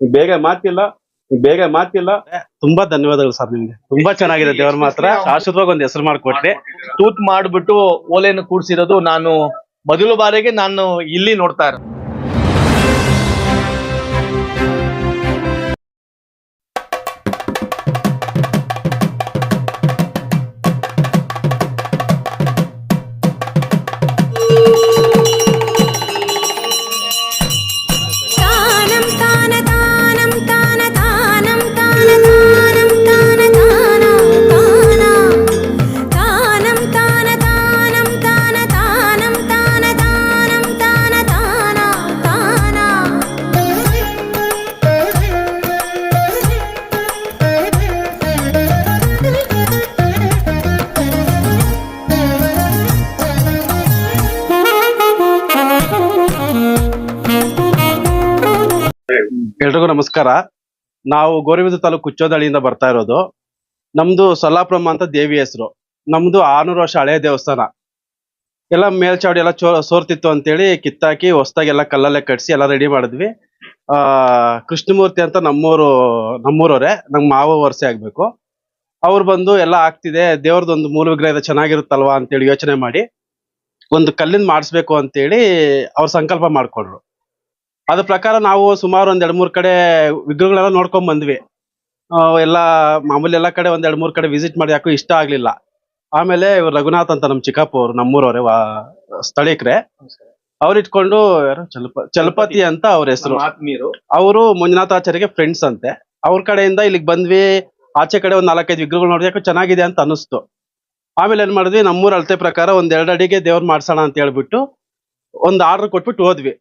ಈಗ ಬೇಗ ಮಾತಿಲ್ಲ ಈಗ ಬೇಗ ಮಾತಿಲ್ಲ. ತುಂಬಾ ಧನ್ಯವಾದಗಳು ಸರ್ ನಿಮ್ಗೆ. ತುಂಬಾ ಚೆನ್ನಾಗಿದೆ ದೇವರ ಮಾತ್ರ. ಶಾಶ್ವತವಾಗಿ ಒಂದು ಹೆಸರು ಮಾಡ್ಕೊಟ್ರಿ. ತೂತ್ ಮಾಡ್ಬಿಟ್ಟು ಓಲೆಯನ್ನು ಕೂಡ್ಸಿರೋದು ನಾನು, ಮೊದಲು ಬಾರಿಗೆ ನಾನು ಇಲ್ಲಿ ನೋಡ್ತಾ ಇರೋದು. ಎಲ್ರಿಗೂ ನಮಸ್ಕಾರ. ನಾವು ಗೋರಿಬಿದ ತಾಲೂಕು ಕುಚ್ಚೋದಳ್ಳಿಯಿಂದ ಬರ್ತಾ ಇರೋದು. ನಮ್ದು ಸೊಲ್ಲಾಪುರಮ್ಮ ಅಂತ ದೇವಿ ಹೆಸರು. ನಮ್ದು ಆರ್ನೂರು ವರ್ಷ ಹಳೆಯ ದೇವಸ್ಥಾನ. ಎಲ್ಲ ಮೇಲ್ಚಾವಡಿ ಎಲ್ಲ ಚೋ ಸೋರ್ತಿತ್ತು ಅಂತೇಳಿ ಕಿತ್ತಾಕಿ ಹೊಸ್ದಾಗಿ ಎಲ್ಲ ಕಲ್ಲಲ್ಲೇ ಕಟ್ಸಿ ಎಲ್ಲ ರೆಡಿ ಮಾಡಿದ್ವಿ. ಆ, ಕೃಷ್ಣಮೂರ್ತಿ ಅಂತ ನಮ್ಮೂರು, ನಮ್ಮೂರವ್ರೆ. ನಮ್ ಮಾವ ವರ್ಷ ಆಗ್ಬೇಕು. ಅವ್ರು ಬಂದು ಎಲ್ಲ ಆಗ್ತಿದೆ. ದೇವ್ರದೊಂದು ಮೂಲ ವಿಗ್ರಹ ಇದೆ, ಚೆನ್ನಾಗಿರುತ್ತಲ್ವಾ ಅಂತೇಳಿ ಯೋಚನೆ ಮಾಡಿ ಒಂದು ಕಲ್ಲಿಂದ ಮಾಡಿಸ್ಬೇಕು ಅಂತೇಳಿ ಅವ್ರು ಸಂಕಲ್ಪ ಮಾಡ್ಕೊಂಡ್ರು. ಅದ್ರ ಪ್ರಕಾರ ನಾವು ಸುಮಾರು ಒಂದ್ ಎರಡ್ ಮೂರ್ ಕಡೆ ವಿಗ್ರಹಗಳೆಲ್ಲ ನೋಡ್ಕೊಂಡ್ ಬಂದ್ವಿ. ಎಲ್ಲ ಮಾಮೂಲಿ ಎಲ್ಲ ಕಡೆ ಒಂದ್ ಎರಡ್ ಮೂರ್ ಕಡೆ ವಿಸಿಟ್ ಮಾಡಿ ಯಾಕೋ ಇಷ್ಟ ಆಗ್ಲಿಲ್ಲ. ಆಮೇಲೆ ಇವ್ರು ರಘುನಾಥ್ ಅಂತ ನಮ್ ಚಿಕ್ಕಪ್ಪ ಅವ್ರು ನಮ್ಮೂರವ್ರೆ ವಾ ಸ್ಥಳೀಕರೇ. ಅವ್ರು ಇಟ್ಕೊಂಡು ಯಾರು? ಚಲಪ ಚಲಪತಿ ಅಂತ ಅವ್ರ ಹೆಸರು. ಆತ್ಮೀಯರು. ಅವರು ಮಂಜುನಾಥಾಚಾರ್ಯಗೆ ಫ್ರೆಂಡ್ಸ್ ಅಂತೆ. ಅವ್ರ ಕಡೆಯಿಂದ ಇಲ್ಲಿಗೆ ಬಂದ್ವಿ. ಆಚೆ ಕಡೆ ಒಂದ್ ನಾಲ್ಕೈದು ವಿಗ್ರಹಗಳು ನೋಡಿದ್ರೆ ಯಾಕೋ ಚೆನ್ನಾಗಿದೆ ಅಂತ ಅನಿಸ್ತು ಆಮೇಲೆ ಏನ್ ಮಾಡಿದ್ವಿ? ನಮ್ಮೂರ ಅಳತೆ ಪ್ರಕಾರ ಒಂದ್ ಎರಡು ಅಡಿಗೆ ದೇವ್ರ ಮಾಡ್ಸೋಣ ಅಂತ ಹೇಳ್ಬಿಟ್ಟು ಒಂದ್ ಆರ್ಡರ್ ಕೊಟ್ಬಿಟ್ಟು ಹೋದ್ವಿ.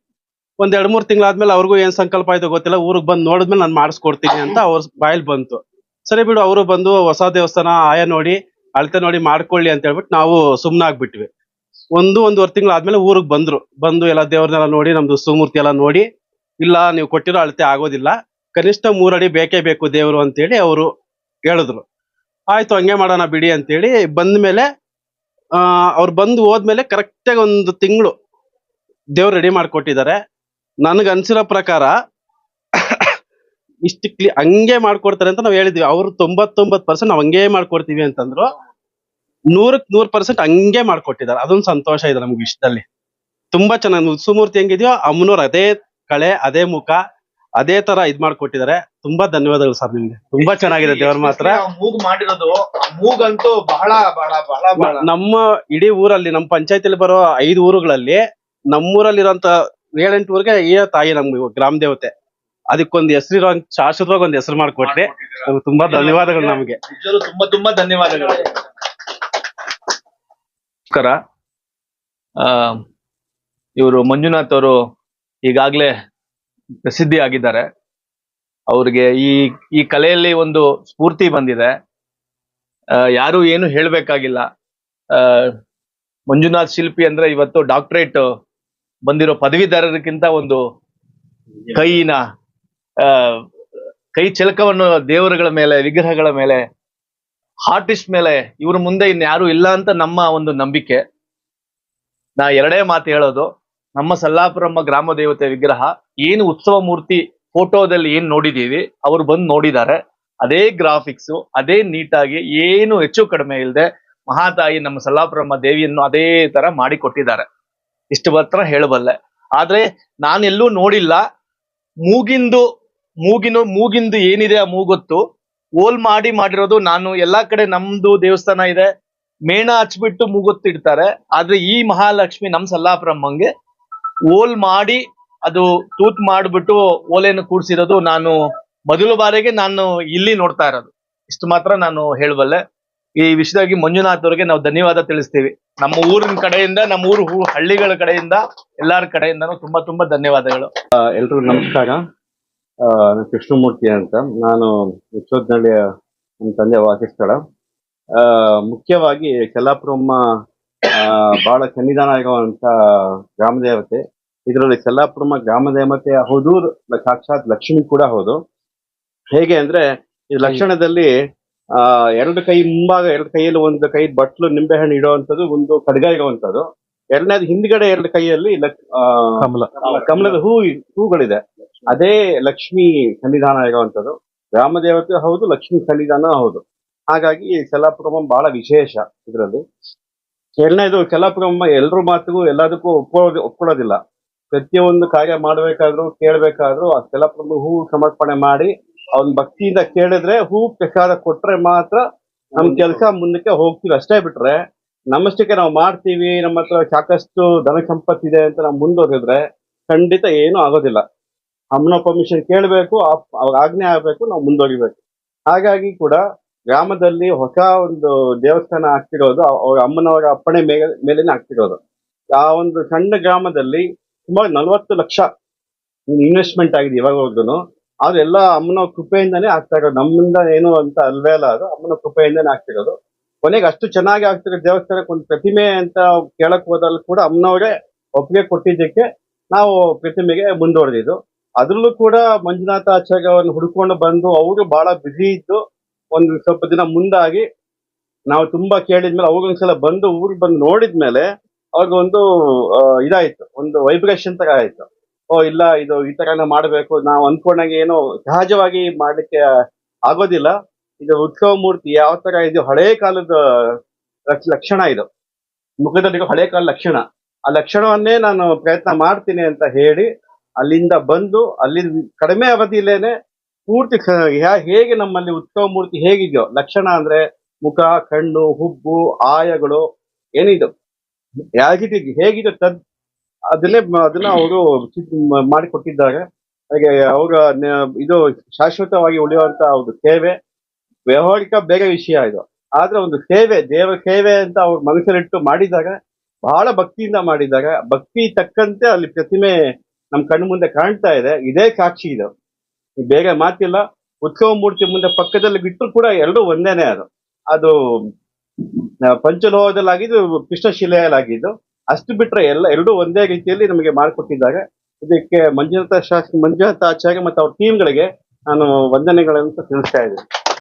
ಒಂದ್ ಎರಡ್ ಮೂರ್ ತಿಂಗಳಾದ್ಮೇಲೆ ಅವ್ರಿಗೂ ಏನ್ ಸಂಕಲ್ಪ ಆಯ್ತು ಗೊತ್ತಿಲ್ಲ, ಊರಿಗೆ ಬಂದು ನೋಡಿದ್ಮೇಲೆ ನಾನು ಮಾಡಿಸ್ಕೊಡ್ತೀನಿ ಅಂತ ಅವ್ರ ಬಾಯಲ್ ಬಂತು. ಸರಿ ಬಿಡು, ಅವರು ಬಂದು ಹೊಸ ದೇವಸ್ಥಾನ ಆಯ ನೋಡಿ, ಅಳತೆ ನೋಡಿ ಮಾಡ್ಕೊಳ್ಳಿ ಅಂತ ಹೇಳ್ಬಿಟ್ಟು ನಾವು ಸುಮ್ನಾಗ್ಬಿಟ್ವಿ. ಒಂದು ಒಂದೂವರೆ ತಿಂಗಳಾದ್ಮೇಲೆ ಊರಿಗೆ ಬಂದ್ರು. ಬಂದು ಎಲ್ಲ ದೇವ್ರನ್ನೆಲ್ಲ ನೋಡಿ, ನಮ್ದು ಸುಮೂರ್ತಿ ಎಲ್ಲ ನೋಡಿ, ಇಲ್ಲ ನೀವು ಕೊಟ್ಟಿರೋ ಅಳತೆ ಆಗೋದಿಲ್ಲ, ಕನಿಷ್ಠ ಮೂರಡಿ ಬೇಕೇ ಬೇಕು ದೇವ್ರು ಅಂತೇಳಿ ಅವರು ಹೇಳಿದ್ರು. ಆಯ್ತು, ಹಂಗೆ ಮಾಡೋಣ ಬಿಡಿ ಅಂತೇಳಿ ಬಂದ್ಮೇಲೆ ಅವ್ರು ಬಂದು ಹೋದ್ಮೇಲೆ ಕರೆಕ್ಟಾಗಿ ಒಂದು ತಿಂಗಳು ದೇವ್ರು ರೆಡಿ ಮಾಡ್ಕೊಟ್ಟಿದ್ದಾರೆ. ನನಗೆ ಅನ್ಸಿರೋ ಪ್ರಕಾರ ಇಷ್ಟು ಕ್ಲಿ ಹಂಗೆ ಮಾಡ್ಕೊಡ್ತಾರೆ ಅಂತ ನಾವು ಹೇಳಿದ್ವಿ. ಅವ್ರು ತೊಂಬತ್ತೊಂಬತ್ ಪರ್ಸೆಂಟ್ ನಾವು ಹಂಗೆ ಮಾಡ್ಕೊಡ್ತೀವಿ ಅಂತಂದ್ರು ನೂರಕ್ ನೂರ್ ಪರ್ಸೆಂಟ್ ಹಂಗೆ ಮಾಡ್ಕೊಟ್ಟಿದ್ದಾರೆ. ಅದೊಂದು ಸಂತೋಷ ಇದೆ ನಮ್ಗೆ ಇಷ್ಟದಲ್ಲಿ ತುಂಬಾ ಚೆನ್ನಾಗಿ ಸುಮೂರ್ತಿ ಹೆಂಗಿದೆಯೋ ಅಮ್ಮನವ್ರು ಅದೇ ಕಳೆ ಅದೇ ಮುಖ ಅದೇ ತರ ಇದ್ ಮಾಡ್ಕೊಟ್ಟಿದ್ದಾರೆ. ತುಂಬಾ ಧನ್ಯವಾದಗಳು ಸರ್ ನಿಮ್ಗೆ. ತುಂಬಾ ಚೆನ್ನಾಗಿದೆ ದೇವ್ರ ಮಾತ್ರ. ಮೂಗ್ ಮಾಡಿರೋದು ಮೂಗಂತೂ ಬಹಳ ಬಹಳ ಬಹಳ ಬಹಳ. ನಮ್ಮ ಇಡೀ ಊರಲ್ಲಿ ನಮ್ಮ ಪಂಚಾಯತಿಲಿ ಬರೋ ಐದು ಊರುಗಳಲ್ಲಿ ನಮ್ಮೂರಲ್ಲಿರೋಂತ ಏಳೆಂಟು ಊರಿಗೆ ಈ ತಾಯಿ ನಮ್ಗೆ ಗ್ರಾಮ ದೇವತೆ. ಅದಕ್ಕೊಂದು ಹೆಸರಿರೋ ಶಾಶ್ವತವಾಗಿ ಒಂದು ಹೆಸರು ಮಾಡ್ಕೊಟ್ರಿ. ತುಂಬಾ ಧನ್ಯವಾದಗಳು ನಮಗೆ. ನಿಜರು ತುಂಬಾ ತುಂಬಾ ಧನ್ಯವಾದಗಳು. ನಮಸ್ಕಾರ. ಇವರು ಮಂಜುನಾಥ್ ಅವರು ಈಗಾಗಲೇ ಪ್ರಸಿದ್ಧಿ ಆಗಿದ್ದಾರೆ ಅವ್ರಿಗೆ ಈ ಈ ಕಲೆಯಲ್ಲಿ ಒಂದು ಸ್ಫೂರ್ತಿ ಬಂದಿದೆ. ಆ, ಯಾರು ಏನು ಹೇಳ್ಬೇಕಾಗಿಲ್ಲ. ಆ, ಮಂಜುನಾಥ್ ಶಿಲ್ಪಿ ಅಂದ್ರೆ ಇವತ್ತು ಡಾಕ್ಟರೇಟ್ ಬಂದಿರೋ ಪದವೀಧರರಿಗಿಂತ ಒಂದು ಕೈನ ಕೈ ಚಿಲಕವನ್ನು ದೇವರುಗಳ ಮೇಲೆ, ವಿಗ್ರಹಗಳ ಮೇಲೆ, ಆರ್ಟಿಸ್ಟ್ ಮೇಲೆ, ಇವ್ರ ಮುಂದೆ ಇನ್ಯಾರು ಇಲ್ಲ ಅಂತ ನಮ್ಮ ಒಂದು ನಂಬಿಕೆ. ನಾ ಎರಡೇ ಮಾತು ಹೇಳೋದು, ನಮ್ಮ ಸಲ್ಲಾಪುರಮ್ಮ ಗ್ರಾಮ ದೇವತೆ ವಿಗ್ರಹ ಏನು ಉತ್ಸವ ಮೂರ್ತಿ ಫೋಟೋದಲ್ಲಿ ಏನ್ ನೋಡಿದೀವಿ, ಅವ್ರು ಬಂದು ನೋಡಿದ್ದಾರೆ ಅದೇ ಗ್ರಾಫಿಕ್ಸ್, ಅದೇ ನೀಟಾಗಿ, ಏನು ಹೆಚ್ಚು ಕಡಿಮೆ ಇಲ್ಲದೆ ಮಹಾತಾಯಿ ನಮ್ಮ ಸಲ್ಲಾಪುರಮ್ಮ ದೇವಿಯನ್ನು ಅದೇ ತರ ಮಾಡಿ ಕೊಟ್ಟಿದ್ದಾರೆ ಇಷ್ಟು ಮಾತ್ರ ಹೇಳಬಲ್ಲೆ. ಆದ್ರೆ ನಾನೆಲ್ಲೂ ನೋಡಿಲ್ಲ. ಮೂಗಿಂದು, ಮೂಗಿನ, ಮೂಗಿಂದು ಏನಿದೆ ಆ ಮೂಗೊತ್ತು? ಓಲ್ ಮಾಡಿ ಮಾಡಿರೋದು ನಾನು, ಎಲ್ಲಾ ಕಡೆ ನಮ್ದು ದೇವಸ್ಥಾನ ಇದೆ. ಮೇಣ ಹಚ್ಬಿಟ್ಟು ಮೂಗೊತ್ತು ಇಡ್ತಾರೆ. ಆದ್ರೆ ಈ ಮಹಾಲಕ್ಷ್ಮಿ ನಮ್ ಸಲ್ಲಾಪುರಮ್ಮಂಗೆ ಓಲ್ ಮಾಡಿ, ಅದು ತೂತ್ ಮಾಡಿಬಿಟ್ಟು ಓಲೆಯನ್ನು ಕೂಡ್ಸಿರೋದು ನಾನು ಮೊದಲ ಬಾರಿಗೆ ನಾನು ಇಲ್ಲಿ ನೋಡ್ತಾ ಇರೋದು. ಇಷ್ಟು ಮಾತ್ರ ನಾನು ಹೇಳಬಲ್ಲೆ. ಈ ವಿಷಯವಾಗಿ ಮಂಜುನಾಥ್ ಅವರಿಗೆ ನಾವು ಧನ್ಯವಾದ ತಿಳಿಸ್ತೀವಿ. ನಮ್ಮ ಊರಿನ ಕಡೆಯಿಂದ, ನಮ್ಮ ಊರು ಹಳ್ಳಿಗಳ ಕಡೆಯಿಂದ, ಎಲ್ಲಾರ ಕಡೆಯಿಂದನೂ ತುಂಬಾ ತುಂಬಾ ಧನ್ಯವಾದಗಳು. ಎಲ್ರಿಗೂ ನಮಸ್ಕಾರ. ಕೃಷ್ಣಮೂರ್ತಿ ಅಂತ. ನಾನು ಉಚ್ಚೋದ್ನಳ್ಳಿಯ ನಮ್ಮ ತಂದೆ ವಾಸಸ್ಥಳ ಮುಖ್ಯವಾಗಿ ಚೆಲ್ಲಾಪುರಮ್ಮ ಬಹಳ ಸನ್ನಿಧಾನ ಆಗುವಂತ ಗ್ರಾಮ ದೇವತೆ. ಇದರಲ್ಲಿ ಚೆಲ್ಲಾಪುರಮ್ಮ ಗ್ರಾಮ ದೇವತೆ ಹೌದು, ಸಾಕ್ಷಾತ್ ಲಕ್ಷ್ಮಿ ಕೂಡ ಹೌದು. ಹೇಗೆ ಅಂದ್ರೆ, ಈ ಲಕ್ಷಣದಲ್ಲಿ ಆ ಎರಡು ಕೈ ಮುಂಭಾಗ ಎರಡು ಕೈಯಲ್ಲಿ ಒಂದು ಕೈ ಬಟ್ಲು ನಿಂಬೆಹಣ್ಣು ಇಡುವಂತದ್ದು ಒಂದು ಖಡ್ಗ ಇರುವಂತದ್ದು ಎರಡನೇದು ಹಿಂದ್ಗಡೆ ಎರಡು ಕೈಯಲ್ಲಿ ಕಮಲ. ಕಮಲದ ಹೂ ಹೂಗಳಿದೆ. ಅದೇ ಲಕ್ಷ್ಮಿ ಸನ್ನಿಧಾನ ಇರುವಂತದ್ದು ರಾಮದೇವತೆ ಹೌದು ಲಕ್ಷ್ಮಿ ಸನ್ನಿಧಾನ ಹೌದು. ಹಾಗಾಗಿ ಕಲಾಪುರಮ ಬಹಳ ವಿಶೇಷ ಇದರಲ್ಲಿ. ಎರಡನೇದು ಕಲಾಪುರಮ್ಮ ಎಲ್ರ ಮಾತಿಗೂ ಎಲ್ಲದಕ್ಕೂ ಒಪ್ಕೊಳ್ಳೋದು ಒಪ್ಕೊಳ್ಳೋದಿಲ್ಲ. ಪ್ರತಿಯೊಂದು ಕಾರ್ಯ ಮಾಡಬೇಕಾದ್ರೂ ಕೇಳಬೇಕಾದ್ರೂ ಆ ಕಲಾಪುರಮ ಹೂ ಸಮರ್ಪಣೆ ಮಾಡಿ ಅವ್ನ ಭಕ್ತಿಯಿಂದ ಕೇಳಿದ್ರೆ ಹೂ ಪ್ರಸಾದ ಕೊಟ್ರೆ ಮಾತ್ರ ನಮ್ ಕೆಲಸ ಮುಂದಕ್ಕೆ ಹೋಗ್ತೀವಿ. ಅಷ್ಟೇ ಬಿಟ್ರೆ ನಮ್ಮಷ್ಟಕ್ಕೆ ನಾವು ಮಾಡ್ತೀವಿ, ನಮ್ಮ ಹತ್ರ ಸಾಕಷ್ಟು ಧನ ಸಂಪತ್ತಿದೆ ಅಂತ ನಾವು ಮುಂದುವರೆದ್ರೆ ಖಂಡಿತ ಏನೂ ಆಗೋದಿಲ್ಲ. ಅಮ್ಮನ ಪರ್ಮಿಷನ್ ಕೇಳಬೇಕು ಅವ್ರ ಆಜ್ಞೆ ಆಗ್ಬೇಕು, ನಾವು ಮುಂದುವರಿಬೇಕು ಹಾಗಾಗಿ ಕೂಡ ಗ್ರಾಮದಲ್ಲಿ ಹೊಸ ಒಂದು ದೇವಸ್ಥಾನ ಆಗ್ತಿರೋದು ಅವ್ರ ಅಮ್ಮನವರ ಅಪ್ಪಣೆ ಮೇಲೆ ಮೇಲೇನೆ ಆಗ್ತಿರೋದು. ಆ ಒಂದು ಸಣ್ಣ ಗ್ರಾಮದಲ್ಲಿ ಸುಮಾರು ನಲವತ್ತು ಲಕ್ಷ ಇನ್ವೆಸ್ಟ್ಮೆಂಟ್ ಆಗಿದೆ ಇವಾಗವರೆಗೂ ಆದ್ರೆ ಎಲ್ಲ ಅಮ್ಮನ ಕೃಪೆಯಿಂದಾನೇ ಆಗ್ತಾ ಇರೋದು. ನಮ್ಮಿಂದ ಏನು ಅಂತ ಅಲ್ವೇ ಅಲ್ಲ ಅದು. ಅಮ್ಮನ ಕೃಪೆಯಿಂದಾನೇ ಆಗ್ತಿರೋದು ಕೊನೆಗೆ ಅಷ್ಟು ಚೆನ್ನಾಗಿ ಆಗ್ತಿರೋ ದೇವಸ್ಥಾನಕ್ಕೆ ಒಂದು ಪ್ರತಿಮೆ ಅಂತ ಕೇಳಕ್ ಹೋದಲ್ಲಿ ಕೂಡ ಅಮ್ಮನವರೇ ಒಪ್ಪಿಗೆ ಕೊಟ್ಟಿದ್ದಕ್ಕೆ ನಾವು ಪ್ರತಿಮೆಗೆ ಮುಂದುವರೆದಿದ್ದು. ಅದ್ರಲ್ಲೂ ಕೂಡ ಮಂಜುನಾಥ ಆಚಾರ್ಯವನ್ನು ಹುಡ್ಕೊಂಡು ಬಂದು ಅವರು ಬಹಳ ಬ್ಯುಸಿ ಇದ್ದು ಒಂದು ಸ್ವಲ್ಪ ದಿನ ಮುಂದಾಗಿ ನಾವು ತುಂಬಾ ಕೇಳಿದ್ಮೇಲೆ ಅವ್ರಿಗೊಂದ್ಸಲ ಬಂದು ಊರಿಗೆ ಬಂದು ನೋಡಿದ್ಮೇಲೆ ಅವ್ರಿಗೊಂದು ಇದಾಯ್ತು. ಒಂದು ವೈಬ್ರೇಷನ್ ತರ ಆಯ್ತು. ಓ, ಇಲ್ಲ, ಇದು ಈ ತರನ ಮಾಡಬೇಕು. ನಾವು ಅನ್ಕೊಂಡಂಗೆ ಏನು ಸಹಜವಾಗಿ ಮಾಡ್ಲಿಕ್ಕೆ ಆಗೋದಿಲ್ಲ. ಇದು ಉತ್ಸವ ಮೂರ್ತಿ, ಯಾವ ತರ ಇದು ಹಳೇ ಕಾಲದ ಲಕ್ಷ- ಲಕ್ಷಣ ಇದು. ಮುಖದಲ್ಲಿ ಹಳೆ ಕಾಲ ಲಕ್ಷಣ. ಆ ಲಕ್ಷಣವನ್ನೇ ನಾನು ಪ್ರಯತ್ನ ಮಾಡ್ತೀನಿ ಅಂತ ಹೇಳಿ ಅಲ್ಲಿಂದ ಬಂದು, ಅಲ್ಲಿ ಕಡಿಮೆ ಅವಧಿಯಲ್ಲೇನೆ ಪೂರ್ತಿ ಹೇಗೆ ನಮ್ಮಲ್ಲಿ ಉತ್ಸವ ಮೂರ್ತಿ ಹೇಗಿದೆಯೋ, ಲಕ್ಷಣ ಅಂದ್ರೆ ಮುಖ, ಕಣ್ಣು, ಹುಬ್ಬು, ಆಯಗಳು, ಏನಿದು? ಹೇಗಿದೆ ಹೇಗಿದೆ ತದ್ ಅದನ್ನೇ ಅದನ್ನ ಅವರು ಮಾಡಿಕೊಟ್ಟಿದ್ದಾರೆ. ಹಾಗೆ ಅವರ ಇದು ಶಾಶ್ವತವಾಗಿ ಉಳಿಯುವಂತ ಒಂದು ಸೇವೆ, ವ್ಯವಹಾರಿಕ ಬೇರೆ ವಿಷಯ ಇದು. ಆದ್ರೆ ಒಂದು ಸೇವೆ ದೇವ ಸೇವೆ ಅಂತ ಅವ್ರು ಮನಸ್ಸಲ್ಲಿಟ್ಟು ಮಾಡಿದಾಗ, ಬಹಳ ಭಕ್ತಿಯಿಂದ ಮಾಡಿದಾಗ, ಭಕ್ತಿ ತಕ್ಕಂತೆ ಅಲ್ಲಿ ಪ್ರತಿಮೆ ನಮ್ ಕಣ್ಣು ಮುಂದೆ ಕಾಣ್ತಾ ಇದೆ. ಇದೇ ಸಾಕ್ಷಿ ಇದು. ಬೇರೆ ಮಾತಿಲ್ಲ, ಉತ್ಸವ ಮೂರ್ತಿ ಮುಂದೆ ಪಕ್ಕದಲ್ಲಿ ಬಿಟ್ಟರು ಕೂಡ ಎರಡೂ ಒಂದೇನೆ ಅದು. ಅದು ಪಂಚಲೋಹದಲ್ಲಾಗಿದ್ದು, ಕೃಷ್ಣಶಿಲೆಯಲ್ಲಾಗಿದ್ದು. ಅಷ್ಟು ಬಿಟ್ರೆ ಎಲ್ಲ ಎರಡೂ ಒಂದೇ ರೀತಿಯಲ್ಲಿ ನಮಗೆ ಮಾಡಿಕೊಟ್ಟಿದ್ದಾರೆ. ಇದಕ್ಕೆ ಮಂಜುನಾಥ ಶಾಸ್ತ್ರಿ ಮಂಜುನಾಥ ಆಚಾರ್ಯ ಮತ್ತು ಅವ್ರ ಟೀಮ್ಗಳಿಗೆ ನಾನು ವಂದನೆಗಳನ್ನು ತಿಳಿಸ್ತಾ ಇದ್ದೀನಿ.